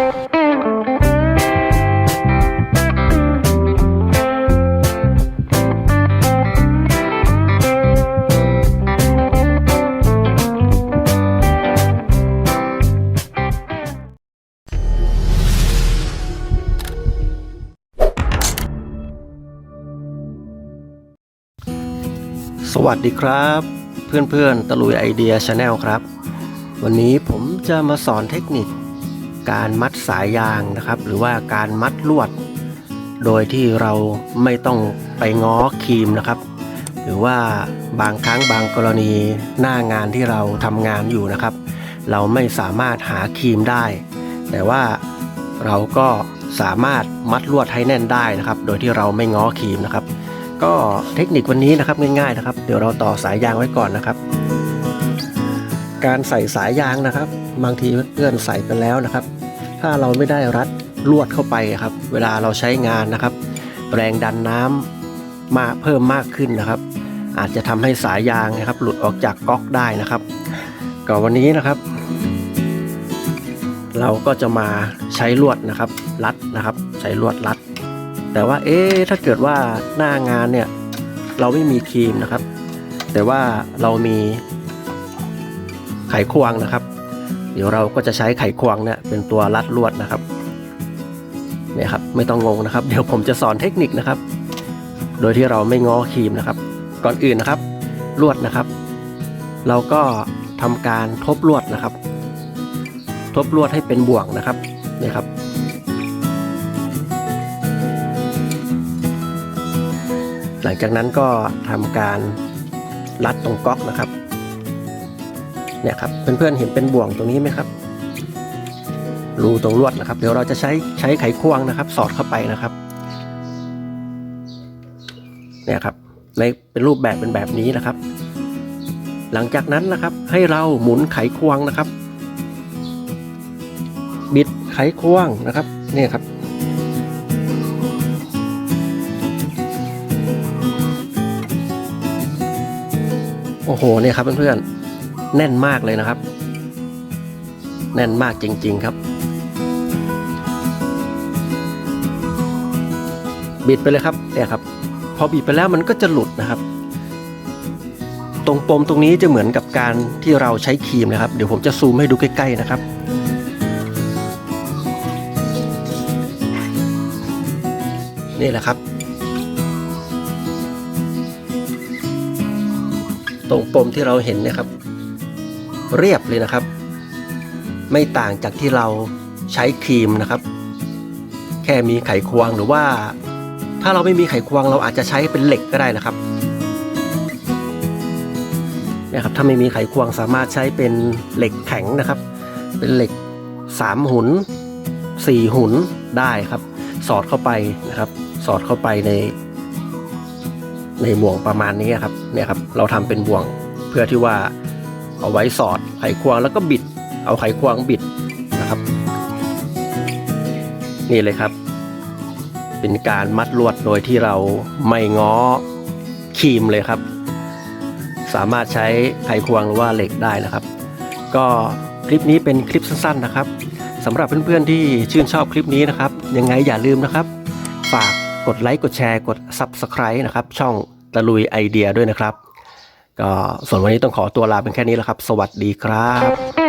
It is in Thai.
สวัสดีครับ เพื่อนๆตะลุยไอเดียชาแนลครับ วันนี้ผมจะมาสอนเทคนิค การมัดสายยางนะครับ หรือว่าการมัดลวด โดยที่เราไม่ต้องไปง้อครีมนะครับ หรือว่าบางครั้งบางกรณีหน้างานที่เราทำงานอยู่นะครับ เราไม่สามารถหาครีมได้ แต่ว่าเราก็สามารถมัดลวดให้แน่นได้นะครับ โดยที่เราไม่ง้อครีมนะครับ ก็เทคนิควันนี้นะครับง่ายๆนะครับ เดี๋ยวเราต่อสายยางไว้ก่อนนะครับ การใส่สายยางนะครับ บางทีเพื่อนใส่ไปแล้วนะครับ ถ้าเราไม่ได้รัดลวดเข้าไปครับ เวลาเราใช้งานนะครับ แรงดันน้ำมาเพิ่มมากขึ้นนะครับ อาจจะทำให้สายยางนะครับ หลุดออกจากก๊อกได้นะครับก็วันนี้นะครับ เราก็จะมาใช้ลวดนะครับรัดนะครับ ใช้ลวดรัด แต่ว่าเอ๊ะถ้าเกิดว่าหน้างานเนี่ยเราไม่มีครีมนะครับ แต่ว่าเรามี ไขควงนะครับ เดี๋ยวเราก็จะใช้ไขควงเนี่ยเป็นตัวรัดลวดนะครับเนี่ยครับไม่ต้องงงนะครับ เดี๋ยวผมจะสอนเทคนิคนะครับ โดยที่เราไม่ง้อครีมนะครับ ก่อนอื่นนะครับ ลวดนะครับ เราก็ทำการทบลวดนะครับ ทบลวดให้เป็นบ่วงนะครับเนี่ยครับหลังจากนั้นก็ทำการรัดตรงก๊อกนะครับ เนี่ยครับเพื่อนๆเห็นเป็นบ่วงตรงนี้ไหมครับ รูตรงลวดนะครับ เดี๋ยวเราจะใช้ใช้ไขควงนะครับ สอดเข้าไปนะครับเนี่ยครับในเป็นรูปแบบเป็นแบบนี้นะครับ หลังจากนั้นนะครับให้เราหมุนไขควงนะครับ บิดไขควงนะครับเนี่ยครับ โอ้โหเนี่ยครับเพื่อนๆ แน่นมากเลยนะครับ แน่นมากจริง ๆครับ บิดไปเลยครับเนี่ยครับ พอบิดไปแล้วมันก็จะหลุดนะครับ ตรงปมตรงนี้จะเหมือนกับการที่เราใช้ครีมนะครับ เดี๋ยวผมจะซูมให้ดูใกล้ ๆ นะครับนี่แหละครับ ตรงปมที่เราเห็นนะครับ เรียบเลยนะครับ ไม่ต่างจากที่เราใช้ครีมนะครับ แค่มีไขควงหรือว่า ถ้าเราไม่มีไขควงเราอาจจะใช้เป็นเหล็กก็ได้นะครับเนี่ยครับถ้าไม่มีไขควงสามารถใช้เป็นเหล็กแข็งนะครับ เป็นเหล็กสามหุนสี่หุนได้ครับ สอดเข้าไปนะครับ สอดเข้าไปในในบ่วงประมาณนี้ครับเนี่ยครับ เราทำเป็นบ่วงเพื่อที่ว่า เอาไว้สอดไขควงแล้วก็บิด เอาไขควงบิดนะครับ นี่เลยครับ เป็นการมัดลวดโดยที่เราไม่ง้อครีมเลยครับ สามารถใช้ไขควงหรือว่าเหล็กได้นะครับ ก็คลิปนี้เป็นคลิปสั้นๆนะครับสำหรับเพื่อนๆที่ชื่นชอบคลิปนี้นะครับ ยังไงอย่าลืมนะครับ ฝากกดไลค์กดแชร์กด Subscribe นะครับ ช่องตะลุยไอเดียด้วยนะครับ ก็ส่วนวันนี้ต้องขอตัวลาเป็นแค่นี้แล้วครับ สวัสดีครับ